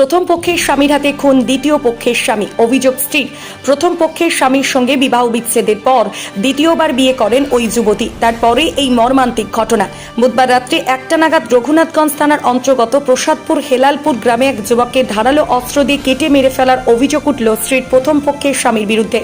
প্রথম পক্ষের স্বামীর হাতে খুন, দ্বিতীয় পক্ষের স্বামী অভিযোগ স্ত্রী প্রথম পক্ষের স্বামীর সঙ্গে বিবাহ বিচ্ছেদের পর দ্বিতীয়বার বিয়ে করেন ওই যুবতী। তারপরে এই মর্মান্তিক ঘটনা। বুধবার রাত্রে একটা নাগাদ রঘুনাথগঞ্জ থানার অন্তর্গত প্রসাদপুর হেলালপুর গ্রামে এক যুবককে ধারালো অস্ত্র দিয়ে কেটে মেরে ফেলার অভিযোগ উঠল স্ত্রীর প্রথম পক্ষের স্বামীর বিরুদ্ধে।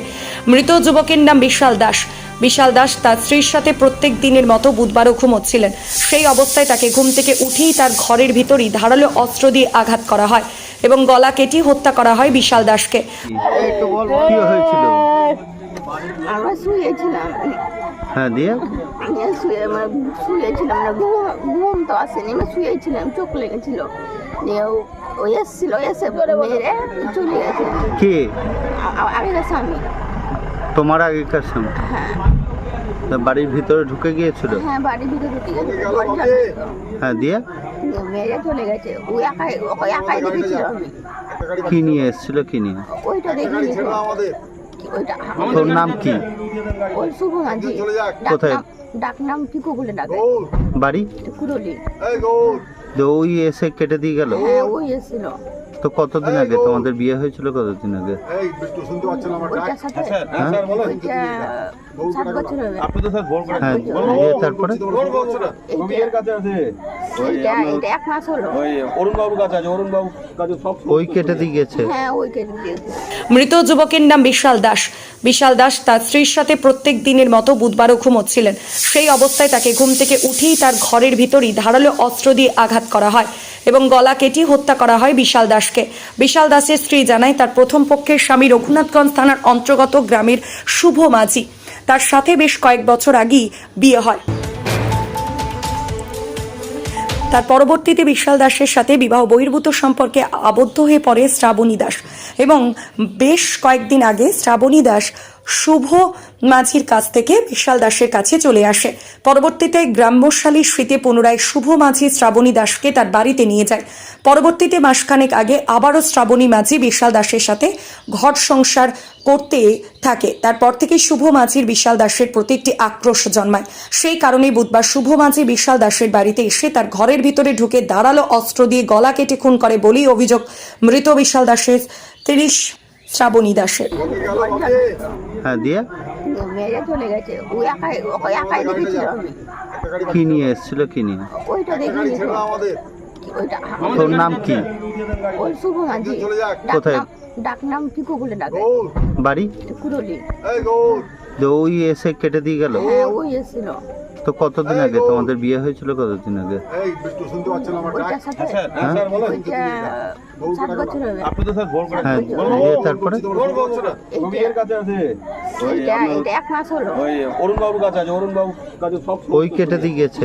মৃত যুবকের নাম বিশাল দাস। বিশাল দাস তার স্ত্রীর সাথে প্রত্যেক দিনের মতো বুধবারও ঘুমোচ্ছিলেন। সেই অবস্থায় তাকে ঘুম থেকে উঠেই তার ঘরের ভিতরই ধারালো অস্ত্র দিয়ে আঘাত করা হয়। এবং গলা কেটে হত্যা করা হয় বিশাল দাসকে। আমরা শুয়েছিলাম। হ্যাঁ দিয়ে? আমি শুয়ে মানে শুয়েছিলাম না ঘুম তো আসেনি আমি শুয়েছিলাম চোখ লেগেছিল। দিয়ে ও- এসে মেরে চলে গেছে। কে? স্বামী। তোমার আগেকার সময় হ্যাঁ। বাড়ির ভিতরে ঢুকে গিয়েছিল? হ্যাঁ বাড়ির ভিতরে ঢুকে গেছে হ্যাঁ দিয়ে? দিয়ে মেরে চলে গেছে। ও একাই ওকে একাই দেখেছিল আমি। কি নিয়ে এসেছিল কি নিয়ে? ওইটা দেখিনি ওইটা তোর নাম কি? ওই শুভ মাঝি কোথায়? ডাক নাম পিকু বলে ডাকে? বাড়ি? কুরলি ওই এসে কেটে দিয়ে গেল? হ্যাঁ ওই এসেছিল। তো কতদিন আগে? তোমাদের বিয়ে হয়েছিল কতদিন আগে? এই বিষ্ণু শুনতে পাচ্ছেন আমার ডাক? ওইটার সাথে হ্যাঁ হ্যাঁ? দিয়ে তারপরে? তোমরা শুনতে পাচ্ছ না? এইটা এইটা এক মাস হলো। অরুণ বাবুর কাছে আছে অরুণ বাবুর কাছে সব ওই কেটে দিয়ে গেছে হ্যাঁ ওই কেটে দিয়েছে। মৃত যুবকের নাম বিশাল দাস। বিশাল দাস তার স্ত্রীর সাথে প্রত্যেক দিনের মতো বুধবারও ঘুমোচ্ছিলেন। সেই অবস্থায় তাকে ঘুম থেকে উঠেই তার ঘরের ভিতরই ধারালো অস্ত্র দিয়ে আঘাত করা হয়। এবং গলা কেটে হত্যা করা হয় বিশাল দাসকে। বিশাল দাসের স্ত্রী জানায়, তার প্রথম পক্ষের স্বামী রঘুনাথগঞ্জ থানার অন্তর্গত গ্রামের শুভ মাঝি। তার সাথে বেশ কয়েক বছর আগেই বিয়ে হয়। তার পরবর্তীতে বিশাল দাসের সাথে বিবাহ বহির্ভূত সম্পর্কে আবদ্ধ হয়ে পড়ে শ্রাবণী দাস এবং বেশ কয়েকদিন আগে শ্রাবণী দাস শুভ মাঝির কাছ থেকে বিশাল দাসের কাছে চলে আসে। পরবর্তীতে গ্রাম্যশালী স্মৃতি পুনরায় শুভ মাঝি শ্রাবণী দাসকে তার বাড়িতে নিয়ে যায়। পরবর্তীতে মাসখানেক আগে আবারও শ্রাবণী মাঝি বিশাল দাসের সাথে ঘর সংসার করতে থাকে। তারপর থেকে শুভ মাঝির বিশাল দাসের প্রতি একটি আক্রোশ জন্মায়। সেই কারণে বুধবার শুভ মাঝি বিশাল দাসের বাড়িতে এসে তার ঘরের ভিতরে ঢুকে দাঁড়াল অস্ত্র দিয়ে গলা কেটে খুন করে বলেই অভিযোগ, মৃত বিশাল দাসের তিরিশ শ্রাবণী দাসের। হ্যাঁ দিয়ে? দিয়ে চলে গেছে ও একাই ওকে একাই দেখেছিল আমি কি নিয়ে এসেছিল কি নিয়ে? ওইটা দেখিনি ওইটা তোর নাম কি? ওই শুভ মাঝি কোথায়? নাম- ডাক নাম পিকু বলে ডাকে বাড়ি? কুরলি এই গৌর। যে ওই এসে কেটে দিয়ে গেল? হ্যাঁ ওই এসেছিল। তো কতদিন আগে? তোমাদের বিয়ে হয়েছিল কতদিন আগে? হ্যাঁ হ্যাঁ দিয়ে তারপরে? তোমরা শুনতে পাচ্ছ না। এর কাছে আছে? এইটা এইটা এক মাস হলো। ওই অরুণ বাবুর কাছে আছে। অরুণ বাবুর কাছে সব ওই কেটে দিয়ে গেছে।